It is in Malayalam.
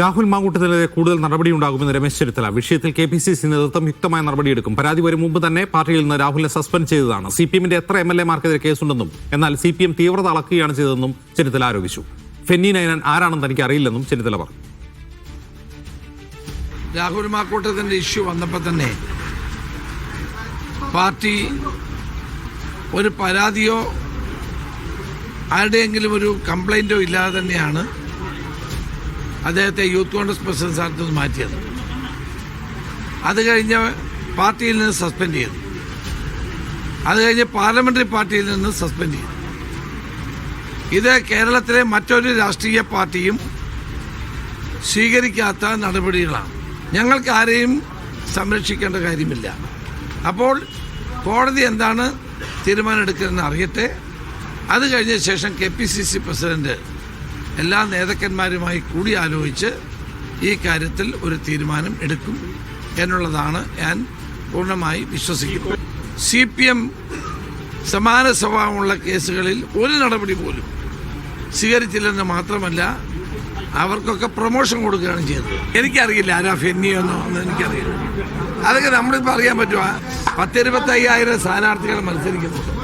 രാഹുൽ മാങ്കൂട്ടത്തിനെതിരെ കൂടുതൽ നടപടിയുണ്ടാകുമെന്ന് രമേശ് ചെന്നിത്തല. വിഷയത്തിൽ കെ പി സി സി നേതൃത്വം യുക്തമായ നടപടിയെടുക്കും പരാതി വരും മുമ്പ് തന്നെ പാർട്ടിയിൽ നിന്ന് രാഹുലിനെ സസ്പെൻഡ് ചെയ്തതാണ്. സി പി എമ്മിന്റെ എത്ര എം എൽ എമാർക്കെതിരെ കേസുണ്ടെന്നും എന്നാൽ സി പി എം തീവ്രത അളക്കുകയാണ് ചെയ്തതെന്നും ചെന്നിത്തല ആരോപിച്ചു. ഫെന്നി നയനൻ ആരാണെന്ന് തനിക്ക് അറിയില്ലെന്നും ചെന്നിത്തല പറഞ്ഞു. രാഹുൽ മാക്കൂട്ടത്തിന്റെ ഇഷ്യൂ വന്നപ്പോൾ തന്നെ പാർട്ടി ഒരു പരാതിയോ ആരുടെയെങ്കിലും ഒരു കംപ്ലൈന്റോ ഇല്ലാതെ തന്നെയാണ് അദ്ദേഹത്തെ യൂത്ത് കോൺഗ്രസ് പ്രസിഡന്റ് സ്ഥാനത്ത് നിന്ന് മാറ്റിയത്. അത് കഴിഞ്ഞ് പാർട്ടിയിൽ നിന്ന് സസ്പെൻഡ് ചെയ്തു. അത് കഴിഞ്ഞ് പാർലമെന്ററി പാർട്ടിയിൽ നിന്ന് സസ്പെൻഡ് ചെയ്തു. ഇത് കേരളത്തിലെ മറ്റൊരു രാഷ്ട്രീയ പാർട്ടിയും സ്വീകരിക്കാത്ത നടപടികളാണ്. ഞങ്ങൾക്ക് ആരെയും സംരക്ഷിക്കേണ്ട കാര്യമില്ല. അപ്പോൾ കോടതി എന്താണ് തീരുമാനമെടുക്കുന്നതെന്ന് അറിയട്ടെ. അത് കഴിഞ്ഞ ശേഷം K P C C president എല്ലാ നേതാക്കന്മാരുമായി കൂടി ആലോചിച്ച് ഈ കാര്യത്തിൽ ഒരു തീരുമാനം എടുക്കും എന്നുള്ളതാണ് ഞാൻ പൂർണമായി വിശ്വസിക്കുന്നത്. സി പി എം സമാന സ്വഭാവമുള്ള കേസുകളിൽ ഒരു നടപടി പോലും സ്വീകരിച്ചില്ലെന്ന് മാത്രമല്ല അവർക്കൊക്കെ പ്രൊമോഷൻ കൊടുക്കുകയാണ് ചെയ്തത് എനിക്കറിയില്ല ആരാ ഫെന്നിയെന്നോ എന്ന് എനിക്കറിയില്ല. അതൊക്കെ നമ്മളിപ്പോൾ അറിയാൻ പറ്റുമോ പത്തിരുപത്തയ്യായിരം സ്ഥാനാർത്ഥികൾ മത്സരിക്കുന്നുണ്ട്.